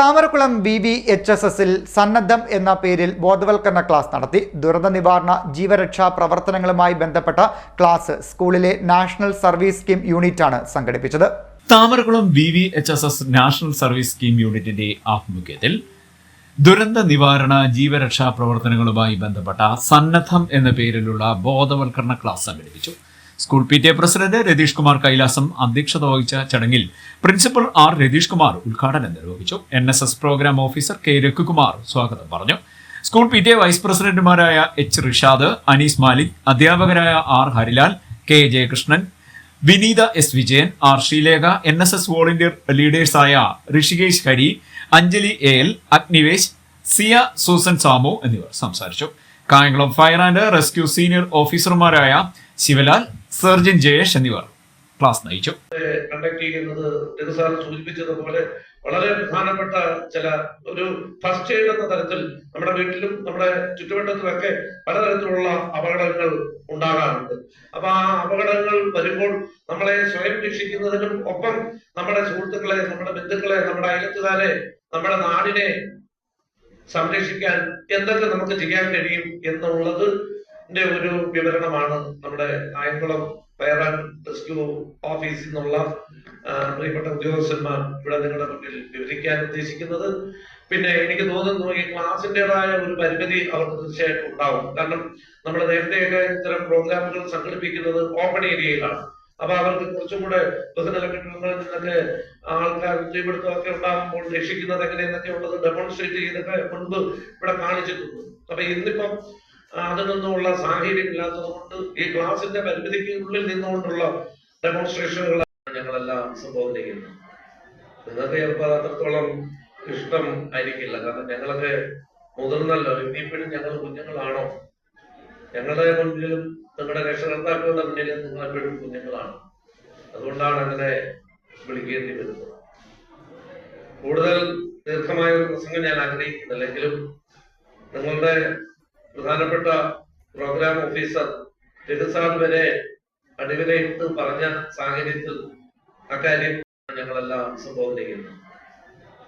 Thamarakkulam B V H S എസിൽ സന്നദ്ധം എന്ന പേരിൽ ബോധവൽക്കരണ ക്ലാസ് നടത്തി. ദുരന്ത നിവാരണ ജീവരക്ഷാ പ്രവർത്തനങ്ങളുമായി ബന്ധപ്പെട്ട ക്ലാസ് സ്കൂളിലെ നാഷണൽ സർവീസ് സ്കീം യൂണിറ്റാണ് സംഘടിപ്പിച്ചത്. Thamarakkulam V V H S S national service scheme യൂണിറ്റിന്റെ ആഭിമുഖ്യത്തിൽ ദുരന്ത നിവാരണ ജീവരക്ഷാ പ്രവർത്തനങ്ങളുമായി ബന്ധപ്പെട്ട സന്നദ്ധം എന്ന പേരിലുള്ള ബോധവൽക്കരണ ക്ലാസ് സംഘടിപ്പിച്ചു. School P T A president Ratheesh Kumar Kailasam അധ്യക്ഷത വഹിച്ച ചടങ്ങിൽ പ്രിൻസിപ്പൽ ആർ രതീഷ് കുമാർ ഉദ്ഘാടനം നിർവഹിച്ചു. N S S programme officer K Raghukumar സ്വാഗതം പറഞ്ഞു. School P T A vice പ്രസിഡന്റുമാരായ എച്ച് റിഷാദ് അനീസ് മാലിക് അധ്യാപകരായ R Harilal K Jayakrishnan Vineetha S Vijayan R Sreelekha N S S volunteer ലീഡേഴ്സായ Rishikesh Hari Anjali A L Agnivesh Siya Susan Samu എന്നിവർ സംസാരിച്ചു. Kayamkulam fire and rescue senior ഓഫീസർമാരായ Sivalal surgeon Jayesh എന്നിവർ class നയിച്ചു. ചെയ്യുന്നത് സൂചിപ്പിച്ചതുപോലെ വളരെ പ്രധാനപ്പെട്ട ചില ഒരു ഫസ്റ്റ് എയ്ഡ് എന്ന തരത്തിൽ നമ്മുടെ വീട്ടിലും നമ്മുടെ ചുറ്റുവട്ടത്തിലൊക്കെ പലതരത്തിലുള്ള അപകടങ്ങൾ ഉണ്ടാകാറുണ്ട്. അപ്പൊ ആ അപകടങ്ങൾ വരുമ്പോൾ നമ്മളെ സ്വയം രക്ഷിക്കുന്നതിനും ഒപ്പം നമ്മുടെ സുഹൃത്തുക്കളെ നമ്മുടെ ബന്ധുക്കളെ നമ്മുടെ അയലത്തുകാരെ നമ്മുടെ നാടിനെ സംരക്ഷിക്കാൻ എന്തൊക്കെ നമുക്ക് ചെയ്യാൻ കഴിയും എന്നുള്ളത് ഒരു വിവരണമാണ് നമ്മുടെ കായംകുളം ഫയർ ആൻഡ് റെസ്ക്യൂ ഓഫീസിൽ നിന്നുള്ള പ്രിയപ്പെട്ട ഉദ്യോഗസ്ഥന്മാർ ഇവിടെ നിങ്ങളുടെ മുന്നിൽ വിവരിക്കാൻ ഉദ്ദേശിക്കുന്നത്. പിന്നെ എനിക്ക് തോന്നുന്നു ഈ ക്ലാസിന്റെതായ ഒരു പരിമിതി അവർക്ക് തീർച്ചയായിട്ടും ഉണ്ടാവും. കാരണം നമ്മൾ നേരത്തെയൊക്കെ ഇത്തരം പ്രോഗ്രാമുകൾ സംഘടിപ്പിക്കുന്നത് ഓപ്പൺ ഏരിയയിലാണ് അപ്പൊ അവർക്ക് കുറച്ചും കൂടെ ബഹുനില കെട്ടിടങ്ങളിൽ നിന്നൊക്കെ ആൾക്കാർ തീപിടുത്തമൊക്കെ ഉണ്ടാകുമ്പോൾ രക്ഷിക്കുന്നത് എങ്ങനെയെന്നൊക്കെ ഉള്ളത് ഡെമോൺസ്ട്രേറ്റ് ചെയ്തൊക്കെ മുൻപ് ഇവിടെ കാണിച്ചിട്ടുണ്ട്. അപ്പൊ ഇന്നിപ്പം അതിനൊന്നുമുള്ള സാഹചര്യം ഇല്ലാത്തത് കൊണ്ട് ഈ ക്ലാസിന്റെ പരിമിതിക്ക് ഉള്ളിൽ നിന്നുകൊണ്ടുള്ള ഡെമോൺസ്ട്രേഷനുകൾ ഞങ്ങളെല്ലാം സംബോധന ചെയ്യുന്നു നിങ്ങൾക്ക് ചിലപ്പോൾ അത്രത്തോളം ഇഷ്ടം ആയിരിക്കില്ല. കാരണം ഞങ്ങളൊക്കെ മുതിർന്നല്ലോ. ഇനിയിപ്പോഴും ഞങ്ങൾ കുഞ്ഞുങ്ങളാണോ? ഞങ്ങളുടെ മുന്നിലും നിങ്ങളുടെ രക്ഷകർത്താക്കളുടെ മുന്നിലും നിങ്ങൾ എപ്പോഴും കുഞ്ഞുങ്ങളാണ്. അതുകൊണ്ടാണ് അങ്ങനെ വിളിക്കേണ്ടി വരുന്നത്. കൂടുതൽ ദീർഘമായ ഒരു പ്രസംഗം ഞാൻ ആഗ്രഹിക്കുന്നില്ലെങ്കിലും നിങ്ങളുടെ പ്രധാനപ്പെട്ട പ്രോഗ്രാം ഓഫീസർ രഘുസാർ വരെ അടിവരയിട്ട് പറഞ്ഞ സാഹചര്യത്തിൽ അക്കാര്യം ഞങ്ങളെല്ലാം സംബോധന ചെയ്യുന്നു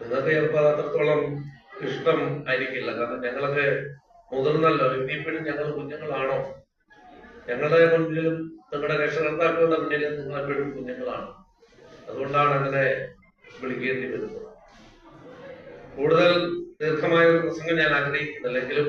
നിങ്ങൾക്ക് ചിലപ്പോൾ അത്രത്തോളം ഇഷ്ടം ആയിരിക്കില്ല. കാരണം ഞങ്ങളൊക്കെ മുതിർന്നല്ലോ. ഇനിയിപ്പോഴും ഞങ്ങൾ കുഞ്ഞുങ്ങളാണോ? ഞങ്ങളുടെ മുന്നിലും നിങ്ങളുടെ രക്ഷകർത്താക്കളുടെ മുന്നിലും നിങ്ങൾ എപ്പോഴും കുഞ്ഞുങ്ങളാണ്. അതുകൊണ്ടാണ് അങ്ങനെ വിളിക്കേണ്ടി വരുന്നത്. കൂടുതൽ ദീർഘമായ ഒരു പ്രസംഗം ഞാൻ ആഗ്രഹിക്കുന്നില്ലെങ്കിലും